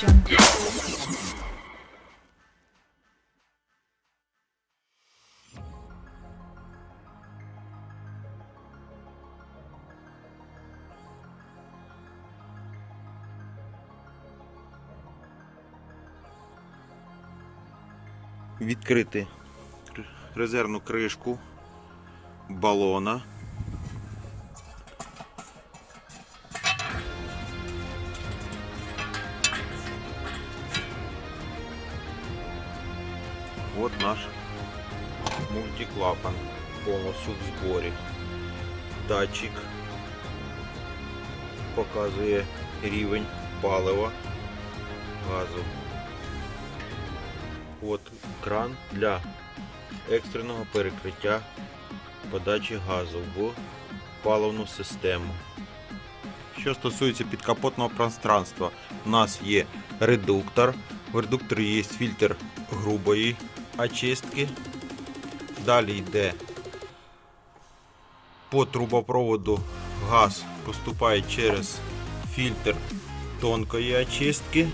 jungle. відкрити резервну кришку балона. От наш мультиклапан повністю в зборі. Датчик показує рівень палива газу. От кран для екстреного перекриття подачі газу в паливну систему. Що стосується підкапотного пространства, у нас є редуктор. В редукторі є фільтр грубої очистки. Далі йде по трубопроводу газ поступає через фільтр тонкої очистки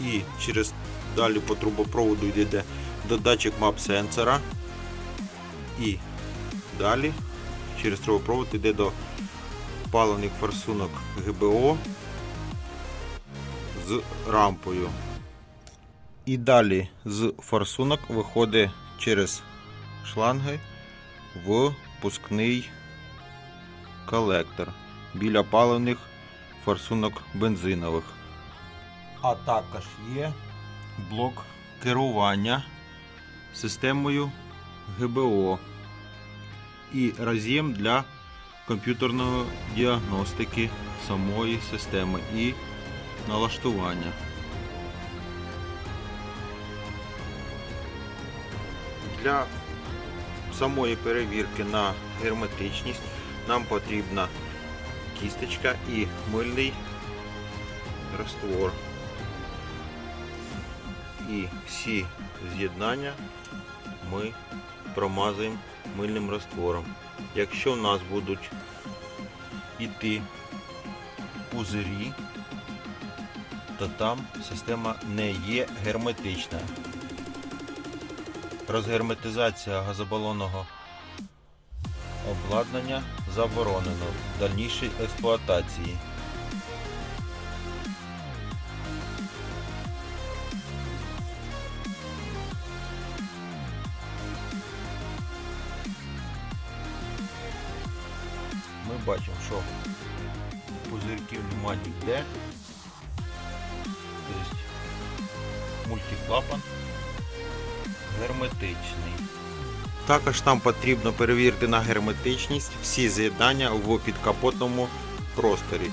і через далі по трубопроводу йде додатчик мап сенсора і далі через трубопровод йде до паливних форсунок ГБО з рампою. І далі з форсунок виходить через шланги в пускний колектор біля паливних форсунок бензинових. А також є блок керування системою ГБО і роз'єм для комп'ютерної діагностики самої системи і налаштування. Для самої перевірки на герметичність нам потрібна кісточка і мильний раствор. І всі з'єднання ми промазуємо мильним раствором. Якщо в нас будуть йти пузирі, то там система не є герметична. Розгерметизація газобалонного обладнання заборонено в дальнішій експлуатації. Ми бачимо, що пузирків немає ніде. Тобто мультиклапан герметичний. Також нам потрібно перевірити на герметичність всі з'єднання в підкапотному просторі.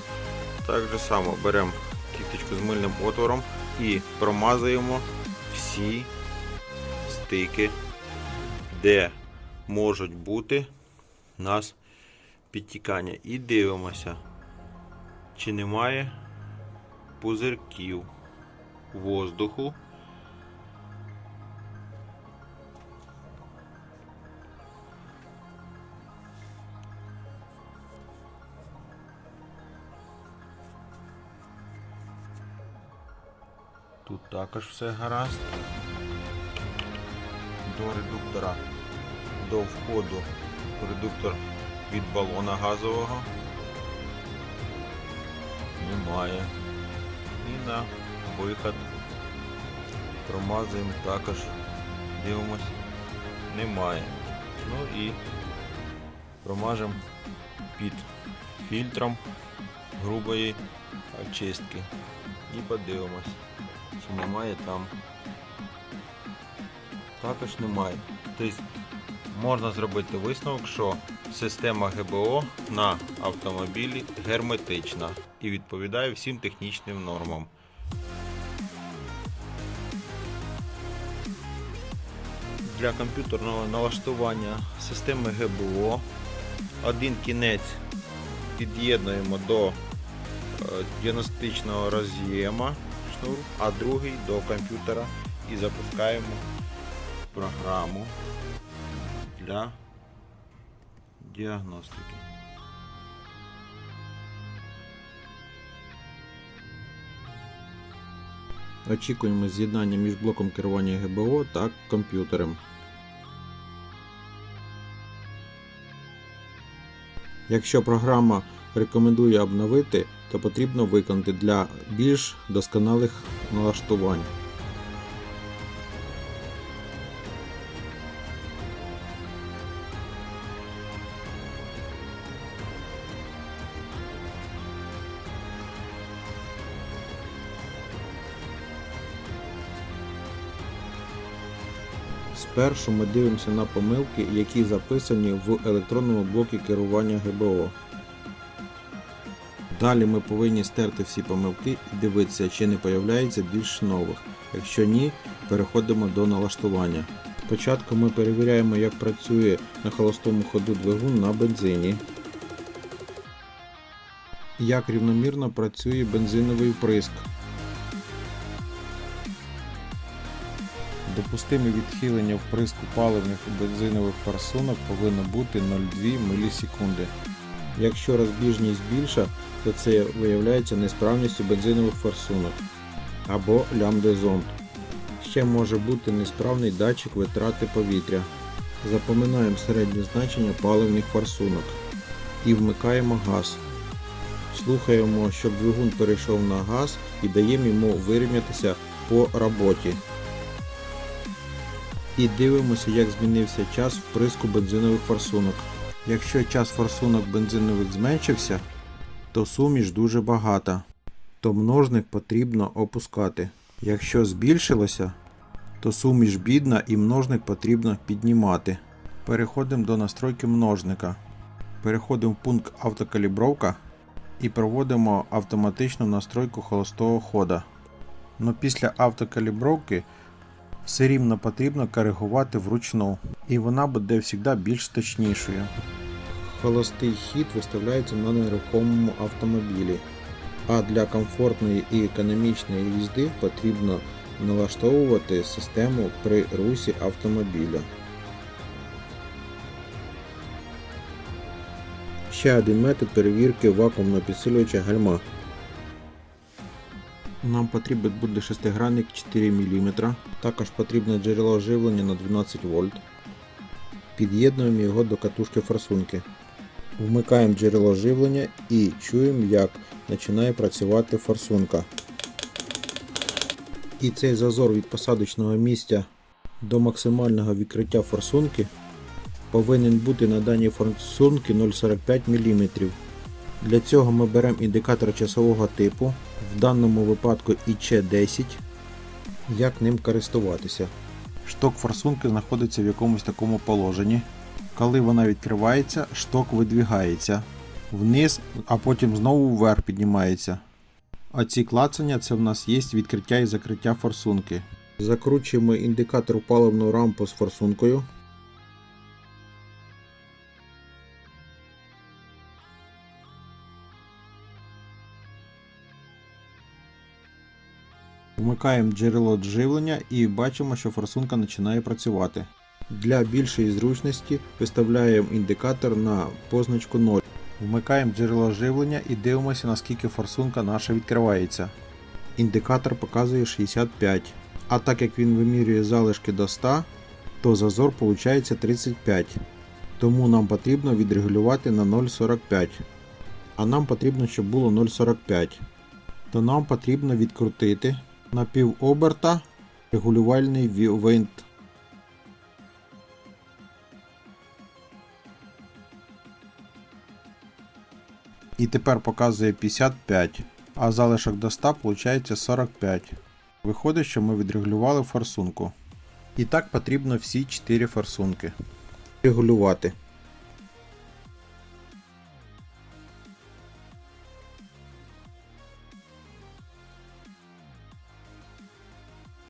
Так же само беремо кісточку з мильним отвором і промазуємо всі стики, де можуть бути у нас підтікання. І дивимося, чи немає пузирків воздуху. Також все гаразд. До редуктора, до входу. Редуктор від балона газового. Немає. І на виход промазуємо також, дивимось, немає. Ну і промажемо під фільтром грубої очистки. І подивимось, чи немає там. Також немає. Тобто можна зробити висновок, що система ГБО на автомобілі герметична і відповідає всім технічним нормам. Для комп'ютерного налаштування системи ГБО один кінець під'єднуємо до е, діагностичного роз'єма шнур, а другий до комп'ютера і запускаємо програму для діагностики. Очікуємо з'єднання між блоком керування ГБО та комп'ютером. Якщо програма рекомендує обновити, то потрібно виконати для більш досконалих налаштувань. Спершу ми дивимося на помилки, які записані в електронному блокі керування ГБО. Далі ми повинні стерти всі помилки і дивитися, чи не появляється більш нових. Якщо ні, переходимо до налаштування. Спочатку ми перевіряємо, як працює на холостому ходу двигун на бензині. Як рівномірно працює бензиновий вприск. Допустиме відхилення вприску паливних і бензинових форсунок повинно бути 0,2 мілісекунди. Якщо розбіжність більша, то це виявляється несправністю бензинових форсунок або лямбде-зонд. Ще може бути несправний датчик витрати повітря. Запоминаємо середнє значення паливних форсунок і вмикаємо газ. Слухаємо, щоб двигун перейшов на газ і даємо йому вирівнятися по роботі. І дивимося, як змінився час вприску бензинових форсунок. Якщо час форсунок бензинових зменшився, то суміш дуже багата, то множник потрібно опускати. Якщо збільшилося, то суміш бідна і множник потрібно піднімати. Переходимо до настройки множника. Переходимо в пункт автокалібровка і проводимо автоматичну настройку холостого хода. Но після автокалібровки все рівно потрібно коригувати вручну, і вона буде завжди більш точнішою. Холостий хід виставляється на нерухомому автомобілі, а для комфортної і економічної їзди потрібно налаштовувати систему при русі автомобіля. Ще один метод перевірки вакуумного підсилювача гальма. Нам потрібен буде шестигранник 4 мм. Також потрібне джерело живлення на 12 вольт. Під'єднуємо його до катушки форсунки. Вмикаємо джерело живлення і чуємо, як починає працювати форсунка. І цей зазор від посадочного місця до максимального відкриття форсунки повинен бути на даній форсунці 0,45 мм. Для цього ми беремо індикатор часового типу, в даному випадку IC10, як ним користуватися. Шток форсунки знаходиться в якомусь такому положенні. Коли вона відкривається, шток видвігається вниз, а потім знову вверх піднімається. А ці клацання це в нас є відкриття і закриття форсунки. Закручуємо індикатор паливну рампу з форсункою. Вмикаємо джерело живлення і бачимо, що форсунка починає працювати. Для більшої зручності виставляємо індикатор на позначку 0. Вмикаємо джерело живлення і дивимося, наскільки форсунка наша відкривається. Індикатор показує 65. А так як він вимірює залишки до 100, то зазор виходить 35. Тому нам потрібно відрегулювати на 0,45. А нам потрібно, щоб було 0,45. То нам потрібно відкрутити на пів оберта регулювальний винт. І тепер показує 55, а залишок до 100 виходить 45. Виходить, що ми відрегулювали форсунку. І так потрібно всі 4 форсунки. Регулювати.